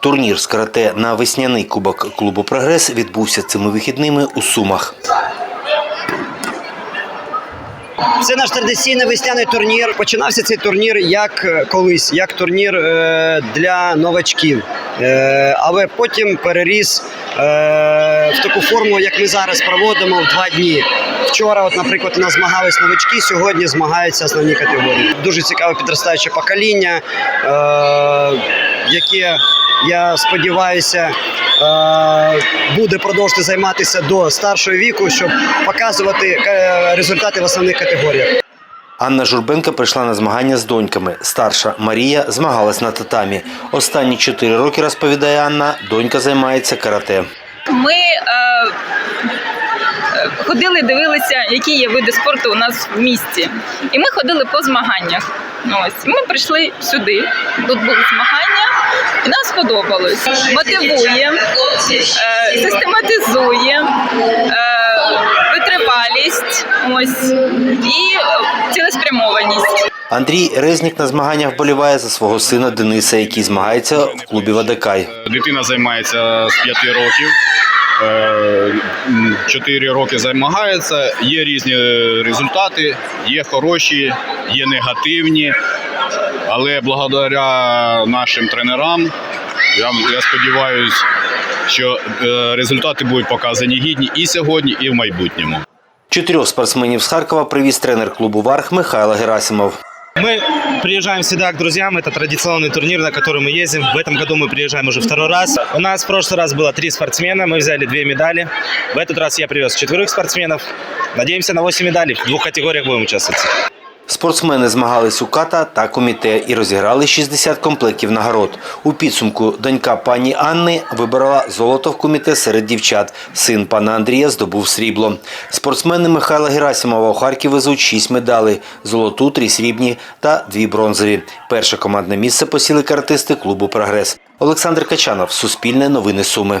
Турнір з карате на весняний кубок клубу Прогрес відбувся цими вихідними у Сумах. Це наш традиційний весняний турнір. Починався цей турнір як е, колись, як турнір е, для новачків. Е, але потім переріс в таку форму, як ми зараз проводимо в два дні. Вчора, от, наприклад, у нас змагались новачки, сьогодні змагаються основні категорії. Дуже цікаве підростаюче покоління, яке я сподіваюся. е, Буде продовжувати займатися до старшого віку, щоб показувати е, результати в основних категоріях. Анна Журбенка прийшла на змагання з доньками. Старша Марія змагалась на татамі. Останні чотири роки, розповідає Анна, донька займається карате. Ми е, ходили, дивилися, які є види спорту у нас в місті. І ми ходили по змаганнях. Ну, Ось ми прийшли сюди. Тут були змагання, і нам сподобалось. Мотивує, е, систематизує. Е, Витривалість, ось і цілеспрямованість. Андрій Резнік на змаганнях вболіває за свого сина Дениса, який змагається в клубі Вадикай. Дитина займається з 5 років. Е, Чотири роки займагається. Є різні результати, є хороші, є негативні. Але благодаря нашим тренерам, я, я сподіваюся, що е, результати будуть показані гідні і сьогодні, і в майбутньому. Чотирьох спортсменів з Харкова привіз тренер клубу Варх Михайло Герасимов. Мы приезжаем всегда к друзьям. Это традиционный турнир, на который мы ездим. В этом году мы приезжаем уже второй раз. У нас в прошлый раз было три спортсмена. Мы взяли две медали. В этот раз я привез четверых спортсменов. Надеемся на 8 медалей. В двух категориях будем участвовать. Спортсмени змагались у ката та коміте і розіграли 60 комплектів нагород. У підсумку донька пані Анни вибрала золото в коміте серед дівчат. Син пана Андрія здобув срібло. Спортсмени Михайла Герасимова у Харків везуть 6 медалей – золоту, 3 срібні та 2 бронзові. Перше командне місце посіли каратисти клубу «Прогрес». Олександр Качанов, Суспільне новини Суми.